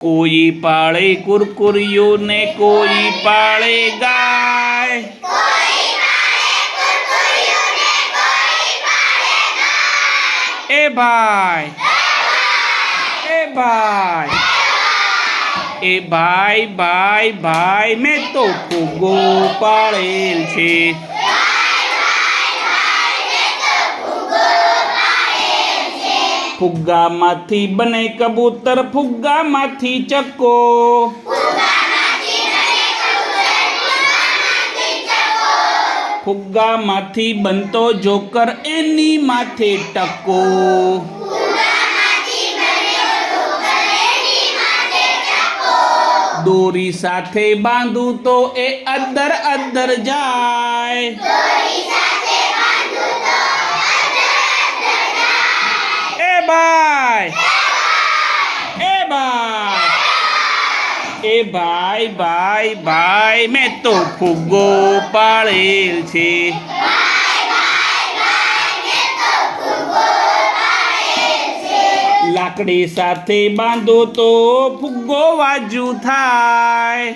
કોઈ પાળે કુરકુરિયો ને કોઈ પાળે ગાય એ ભાઈ એ ભાઈ એ ભાઈ ભાઈ ભાઈ મેં તો ફુગ્ગો પાળેલ છે ફુગ્ગામાંથી બને કબૂતર ફુગ્ગામાંથી ચક્કો ફુગ્ગામાંથી બનતો જોકર એની માથે ટકો દોરી સાથે બાંધું તો એ અદ્દર અદ્દર જાય ભાઈ એ ભાઈ એ ભાઈ ભાઈ ભાઈ મેં તો ફુગ્ગો પાળેલ છે. લાકડી સાથે બાંધો તો ફુગ્ગો વાજુ થાય.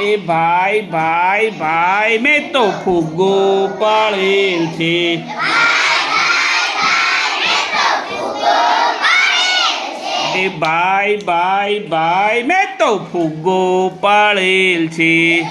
એ ભાઈ ભાઈ ભાઈ, મેં તો ફુગ્ગો પાળેલ છે. એ ભાઈ ભાઈ ભાઈ, મેં તો ફુગ્ગો પાળેલ છે.